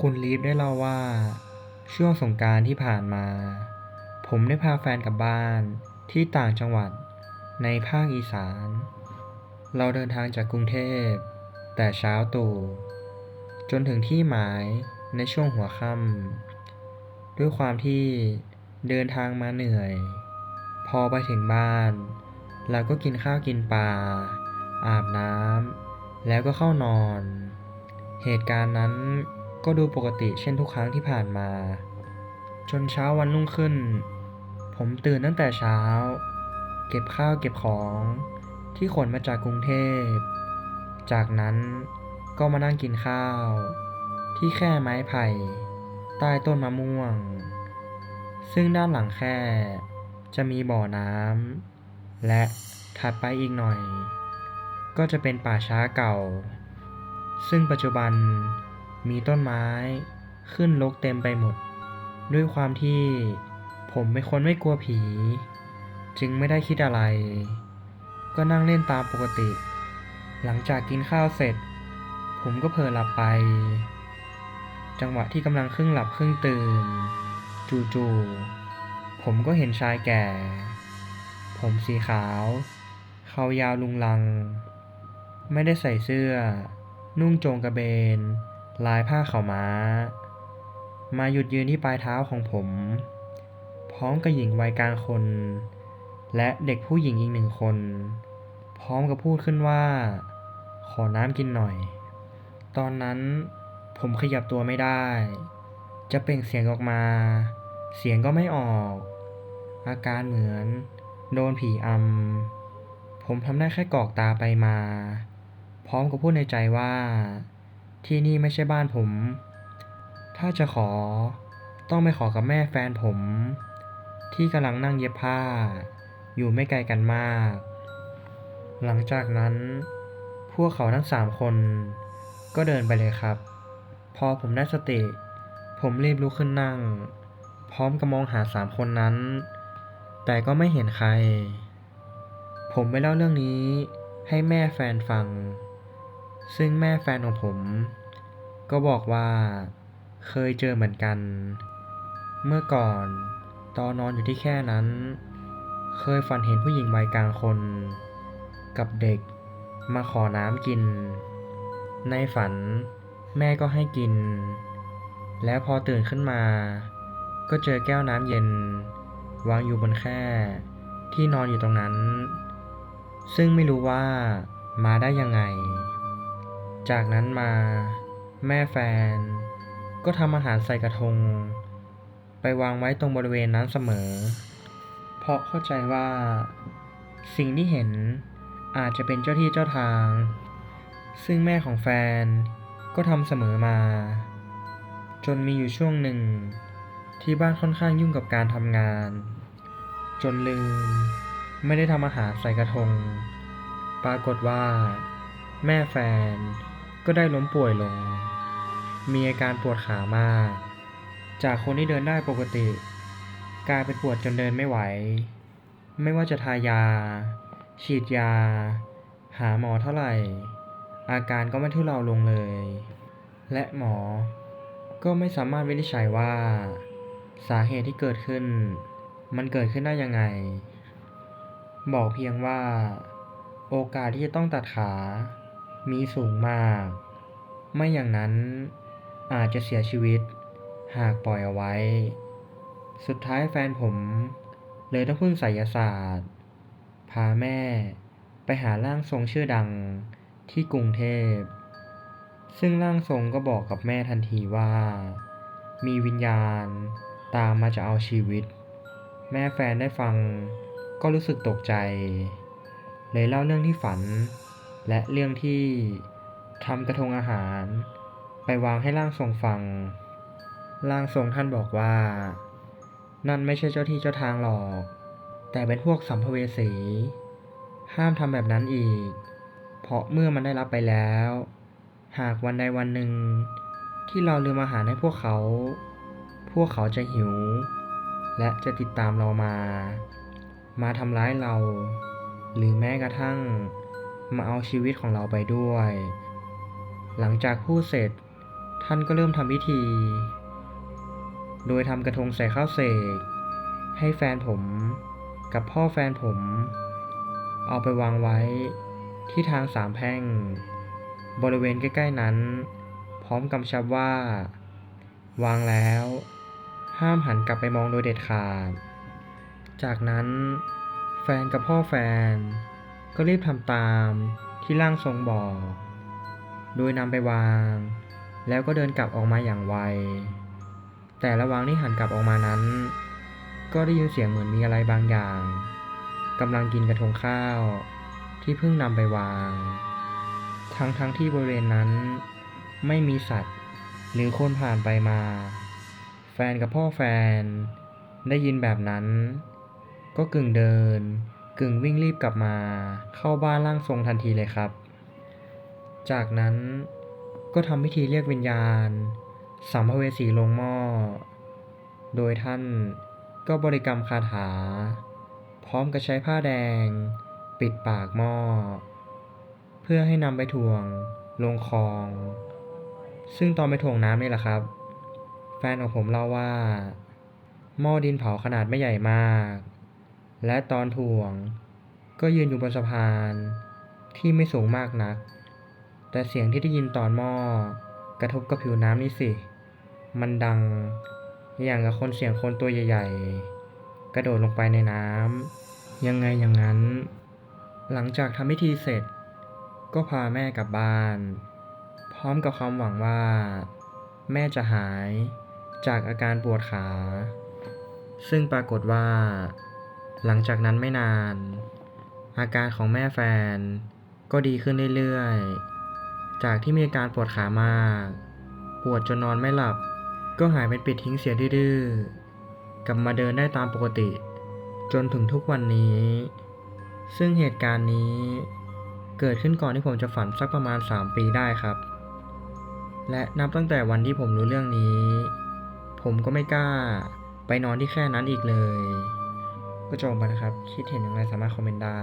คุณลีฟได้เล่าว่า ช่วงสงกานต์ที่ผ่านมา ผมได้พาแฟนกลับบ้านที่ต่างจังหวัดในภาคอีสาน เราเดินทางจากกรุงเทพ แต่เช้าตู่ จนถึงที่หมายในช่วงหัวค่ำด้วยความที่เดินทางมาเหนื่อย พอไปถึงบ้าน เราก็กินข้าวกินปลา อาบน้ำแล้วก็เข้านอน เหตุการณ์นั้น ก็ดูปกติเช่นทุกครั้งที่ผ่านมา จนเช้าวันรุ่งขึ้น ผมตื่นตั้งแต่เช้า เก็บข้าวเก็บของที่ขนมาจากกรุงเทพ จากนั้นก็มานั่งกินข้าว ที่แค่ไม้ไผ่ใต้ต้นมะม่วง ซึ่งด้านหลังแค่จะมีบ่อน้ำและถัดไปอีกหน่อย ก็จะเป็นป่าช้าเก่า ซึ่งปัจจุบัน มีต้นไม้ ขึ้นรกเต็มไปหมด ด้วยความที่ผมเป็นคนไม่กลัวผี จึงไม่ได้คิดอะไร ก็นั่งเล่นตามปกติ หลังจากกินข้าวเสร็จ ผมก็เผลอหลับไป จังหวะที่กำลังครึ่งหลับครึ่งตื่น จู่ๆผมก็เห็นชายแก่ ผมสีขาว เขายาวลุงลัง ไม่ได้ใส่เสื้อ นุ่งโจงกระเบน ลายผ้าเขาวม้า มาหยุดยืนที่ปลายเท้าของผม พร้อมกับหญิงวัยกลางคน และเด็กผู้หญิงอีกหนึ่งคน พร้อมกับพูดขึ้นว่า ขอน้ำกินหน่อย ตอนนั้นผมขยับตัวไม่ได้ จะเปล่งเสียงออกมา เสียงก็ไม่ออก อาการเหมือน โดนผีอำผมทำได้แค่กรอกตาไปมา พร้อมกับพูดในใจว่า ที่นี่ไม่ใช่บ้านผม ถ้าจะขอ ต้องไปขอกับแม่แฟนผม ที่กำลังนั่งเย็บผ้า อยู่ไม่ไกลกันมาก หลังจากนั้น พวกเขาทั้งสามคน ก็เดินไปเลยครับ พอผมได้สติ ผมรีบลุกขึ้นนั่ง พร้อมกับมองหาสามคนนั้น แต่ก็ไม่เห็นใคร ผมไปเล่าเรื่องนี้ให้แม่แฟนฟัง ซึ่งแม่แฟนของผม ก็บอกว่าเคยเจอเหมือนกัน เมื่อก่อนตอนนอนอยู่ที่แค่นั้น เคยฝันเห็นผู้หญิงวัยกลางคน กับเด็กมาขอน้ำกิน ในฝันแม่ก็ให้กิน แล้วพอตื่นขึ้นมา ก็เจอแก้วน้ำเย็น วางอยู่บนแคร่ที่นอนอยู่ตรงนั้น ซึ่งไม่รู้ว่ามาได้ยังไง จากนั้นมาแม่แฟน ก็ทำอาหารใส่กระทง ไปวางไว้ตรงบริเวณนั้นเสมอ เพราะเข้าใจว่า สิ่งที่เห็นอาจจะเป็นเจ้าที่เจ้าทาง ซึ่งแม่ของแฟนก็ทำเสมอมา จนมีอยู่ช่วงหนึ่ง ที่บ้านค่อนข้างยุ่งกับการทำงาน จนลืม ไม่ได้ทำอาหารใส่กระทง ปรากฏว่า แม่แฟน ก็ได้ล้มป่วยลง มีอาการปวดขามาก จากคนที่เดินได้ปกติ กลายเป็นปวดจนเดินไม่ไหว ไม่ว่าจะทายา ฉีดยา หาหมอเท่าไหร่ อาการก็ไม่ทุเลาลงเลย และหมอ ก็ไม่สามารถวินิจฉัยว่า สาเหตุที่เกิดขึ้น มันเกิดขึ้นได้ยังไง บอกเพียงว่า โอกาสที่จะต้องตัดขา มีสูงมาก ไม่อย่างนั้นอาจจะเสียชีวิต หากปล่อยเอาไว้ สุดท้ายแฟนผมเลยต้องพึ่งไสยศาสตร์ พาแม่ไปหาร่างทรงชื่อดังที่กรุงเทพ ซึ่งร่างทรงก็บอกกับแม่ทันทีว่า มีวิญญาณตามมาจะเอาชีวิต แม่แฟนได้ฟังก็รู้สึกตกใจ เลยเล่าเรื่องที่ฝัน และเรื่องที่ทำกระทงอาหาร ไปวางให้ร่างทรงฟัง ร่างทรงท่านบอกว่า นั่นไม่ใช่เจ้าที่เจ้าทางหรอก แต่เป็นพวกสัมภเวสี ห้ามทำแบบนั้นอีก เพราะเมื่อมันได้รับไปแล้ว หากวันใดวันหนึ่ง ที่เราลืมอาหารให้พวกเขา พวกเขาจะหิว และจะติดตามเรามา มาทำร้ายเรา หรือแม้กระทั่ง มาเอาชีวิตของเราไปด้วย หลังจากพูดเสร็จ ท่านก็เริ่มทำพิธี โดยทำกระทงใส่ข้าวเสก ให้แฟนผมกับพ่อแฟนผม เอาไปวางไว้ที่ทางสามแพร่ง บริเวณใกล้ ๆ นั้น พร้อมกำชับว่า วางแล้ว ห้ามหันกลับไปมองโดยเด็ดขาด จากนั้นแฟนกับพ่อแฟน ก็รีบทำตามที่ร่างทรงบอก โดยนำไปวาง แล้วก็เดินกลับออกมาอย่างไว แต่ระหว่างที่หันกลับออกมานั้น ก็ได้ยินเสียงเหมือนมีอะไรบางอย่างกำลังกินกระทงข้าว ที่เพิ่งนำไปวาง ทั้งทั้งๆที่บริเวณนั้น ไม่มีสัตว์ หรือคนผ่านไปมา แฟนกับพ่อแฟน ได้ยินแบบนั้น ก็กึ่งเดิน กึ่งวิ่งรีบกลับมาเข้าบ้านร่างทรงทันทีเลยครับ จากนั้นก็ทำพิธีเรียกวิญญาณ สัมภเวสีลงหม้อ โดยท่านก็บริกรรมคาถา พร้อมกับใช้ผ้าแดง ปิดปากหม้อ เพื่อให้นำไปถ่วงลงคลอง ซึ่งตอนไปถ่วงน้ำนี่แหละครับ แฟนของผมเล่าว่า หม้อดินเผาขนาดไม่ใหญ่มาก และตอนถ่วง ก็ยืนอยู่บนสะพานที่ไม่สูงมากนัก แต่เสียงที่ได้ยินตอนหม้อกระทบกับผิวน้ำนี่สิ มันดัง อย่างกับคนเสียงคนตัวใหญ่ ๆ กระโดดลงไปในน้ำยังไงอย่างนั้น หลังจากทำพิธีเสร็จ ก็พาแม่กลับบ้าน พร้อมกับความหวังว่า แม่จะหายจากอาการปวดขา ซึ่งปรากฏว่า หลังจากนั้นไม่นาน อาการของแม่แฟน ก็ดีขึ้นเรื่อยๆ จากที่มีอาการปวดขามาก ปวดจนนอนไม่หลับ ก็หายเป็นปิดทิ้งเสียดื้อกลับมาเดินได้ตามปกติ จนถึงทุกวันนี้ ซึ่งเหตุการณ์นี้เกิดขึ้นก่อนที่ผมจะฝันสักประมาณ 3 ปีได้ครับ และนับตั้งแต่วันที่ผมรู้เรื่องนี้ ผมก็ไม่กล้าไปนอนที่แค่นั้นอีกเลย ก็จบไปนะครับ คิดเห็นอย่างไรสามารถคอมเมนต์ได้